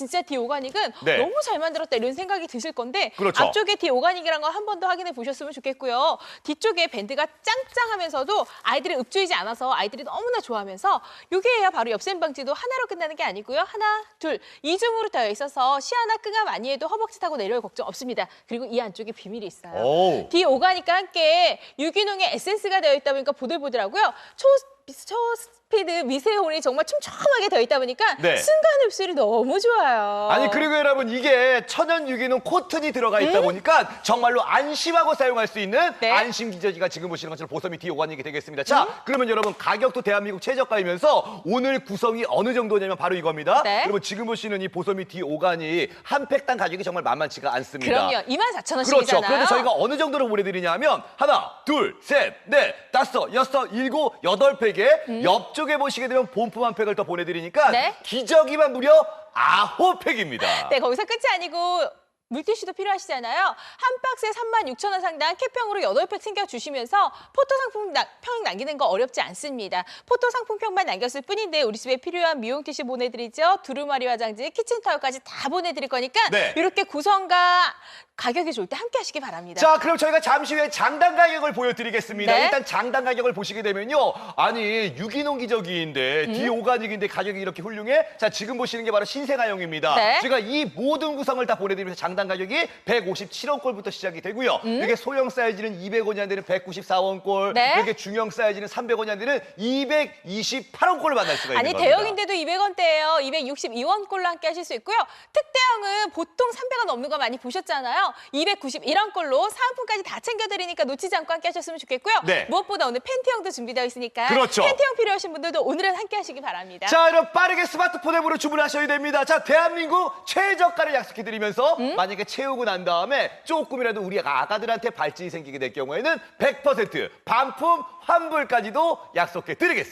진짜 디 오가닉은 네. 너무 잘 만들었다 이런 생각이 드실 건데 그렇죠. 앞쪽에 디 오가닉이란 거 한 번 더 확인해 보셨으면 좋겠고요. 뒤쪽에 밴드가 짱짱하면서도 아이들이 읍조이지 않아서 아이들이 너무나 좋아하면서 이게야 바로 엽셈 방지도 하나로 끝나는 게 아니고요. 하나, 둘, 이중으로 되어 있어서 시야나 끄가 많이 해도 허벅지 타고 내려올 걱정 없습니다. 그리고 이 안쪽에 비밀이 있어요. 오. 디 오가닉과 함께 유기농의 에센스가 되어 있다 보니까 보들보들하고요. 초, 초 스피드 미세홀이 정말 촘촘하게 되어 있다 보니까 네. 순간 흡수율이 너무 좋아요. 아니 그리고 여러분 이게 천연 유기농 코튼이 들어가 있다 보니까 정말로 안심하고 사용할 수 있는 음? 네. 안심 기저귀가 지금 보시는 것처럼 보섬이 D 오관익이 되겠습니다. 자 그러면 여러분 가격도 대한민국 최저가이면서 오늘 구성이 어느 정도냐면 바로 이겁니다. 네. 여러분 지금 보시는 이 보섬이 D 오관이 한 팩당 가격이 정말 만만치가 않습니다. 그럼요. 24,000원씩이잖아요. 그렇죠. 그런데 저희가 어느 정도로 보내드리냐 하면 하나, 둘, 셋, 넷, 다섯, 여섯, 일곱, 여덟 팩에 옆쪽에 보시게 되면 본품 한 팩을 더 보내드리니까 음. 네. 기저귀만 무려 아홉 팩입니다. 네, 거기서 끝이 아니고 물티슈도 필요하시잖아요. 한 박스에 36,000원 상당 캡형으로 8팩 챙겨주시면서 포토 상품 나- 평 남기는 거 어렵지 않습니다. 포토 상품평만 남겼을 뿐인데 우리 집에 필요한 미용 티슈 보내드리죠. 두루마리 화장지, 키친타올까지 다 보내드릴 거니까 네. 이렇게 구성과 가격이 좋을 때 함께 하시기 바랍니다. 자, 그럼 저희가 잠시 후에 장단 가격을 보여드리겠습니다. 네. 일단 장단 가격을 보시게 되면요. 아니, 유기농 기저귀인데, 음. 디오가닉인데 가격이 이렇게 훌륭해? 자, 지금 보시는 게 바로 신생아용입니다. 네. 제가 이 모든 구성을 다 보내드리면서 장단 가격이 157원꼴부터 시작이 되고요. 이게 소형 사이즈는 200원이 안 되는 194원꼴, 음. 네. 이게 중형 사이즈는 300원이 안 되는 228원꼴을 만날 수가 있는 아니 겁니다. 대형인데도 200원대예요. 262원꼴로 함께 하실 수 있고요. 특대형은 보통 300원 넘는 거 많이 보셨잖아요. 291원꼴로 사은품까지 다 챙겨드리니까 놓치지 않고 함께 하셨으면 좋겠고요. 네. 무엇보다 오늘 팬티형도 준비되어 있으니까 그렇죠. 팬티형 필요하신 분들도 오늘은 함께 하시기 바랍니다. 자, 여러분 빠르게 스마트폰 앱으로 주문하셔야 됩니다. 자, 대한민국 최저가를 약속해드리면서 만약에 채우고 난 다음에 조금이라도 우리 아가들한테 발진이 생기게 될 경우에는 100% 반품 환불까지도 약속해드리겠습니다.